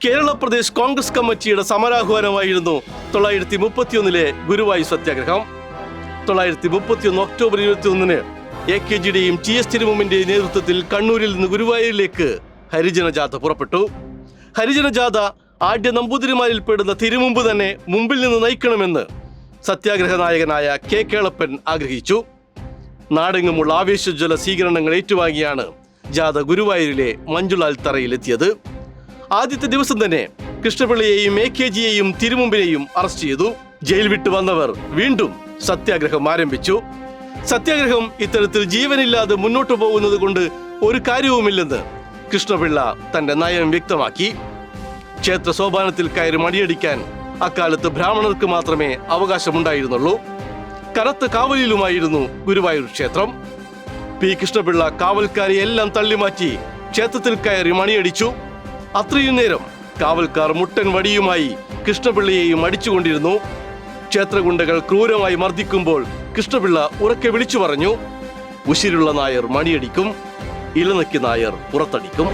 കേരള പ്രദേശ് കോൺഗ്രസ് കമ്മിറ്റിയുടെ സമരാഹ്വാനമായിരുന്നു തൊള്ളായിരത്തി മുപ്പത്തിയൊന്നിലെ ഗുരുവായൂർ സത്യാഗ്രഹം. തൊള്ളായിരത്തി മുപ്പത്തിയൊന്ന് ഒക്ടോബർ ഇരുപത്തിയൊന്നിന് എ കെ ജിയുടെയും ടി എസ് തിരുമുമ്പിന്റെയും നേതൃത്വത്തിൽ കണ്ണൂരിൽ നിന്ന് ഗുരുവായൂരിലേക്ക് ഹരിജന ജാഥ പുറപ്പെട്ടു. ഹരിജന ജാഥ ആദ്യ നമ്പൂതിരിമാരിൽ പെടുന്ന തിരുമുമ്പ് തന്നെ മുമ്പിൽ നിന്ന് നയിക്കണമെന്ന് സത്യാഗ്രഹ നായകനായ കെ കേളപ്പൻ ആഗ്രഹിച്ചു. നാടെങ്ങുമുള്ള ആവേശജ്വല സ്വീകരണങ്ങൾ ഏറ്റുവാങ്ങിയാണ് ജാഥ ഗുരുവായൂരിലെ മഞ്ജുലാൽ തറയിലെത്തിയത്. ആദ്യത്തെ ദിവസം തന്നെ കൃഷ്ണപിള്ളയെയും എ കെ ജിയെയും തിരുമുമ്പിനെയും അറസ്റ്റ് ചെയ്തു. ജയിൽ വിട്ടു വന്നവർ വീണ്ടും സത്യാഗ്രഹം ആരംഭിച്ചു. സത്യാഗ്രഹം ഇത്തരത്തിൽ ജീവനില്ലാതെ മുന്നോട്ടു പോകുന്നത് കൊണ്ട് ഒരു കാര്യവുമില്ലെന്ന് കൃഷ്ണപിള്ള തന്റെ നയം വ്യക്തമാക്കി. ക്ഷേത്ര സോപാനത്തിൽ കയറി മടിയടിക്കാൻ അക്കാലത്ത് ബ്രാഹ്മണർക്ക് മാത്രമേ അവകാശമുണ്ടായിരുന്നുള്ളൂ. കനത്ത കാവലിലുമായിരുന്നു ഗുരുവായൂർ ക്ഷേത്രം. പി കൃഷ്ണപിള്ള കാവൽക്കാരെ എല്ലാം തള്ളിമാറ്റി ക്ഷേത്രത്തിൽ കയറി മണിയടിച്ചു. അത്രയും നേരം കാവൽക്കാർ മുട്ടൻ വടിയുമായി കൃഷ്ണപിള്ളയെയും അടിച്ചുകൊണ്ടിരുന്നു. ക്ഷേത്രഗുണ്ടകൾ ക്രൂരമായി മർദ്ദിക്കുമ്പോൾ കൃഷ്ണപിള്ള ഉറക്കെ വിളിച്ചു പറഞ്ഞു ഉശിരുള്ള നായർ മണിയടിക്കും ഇലനക്കി നായർ പുറത്തടിക്കും.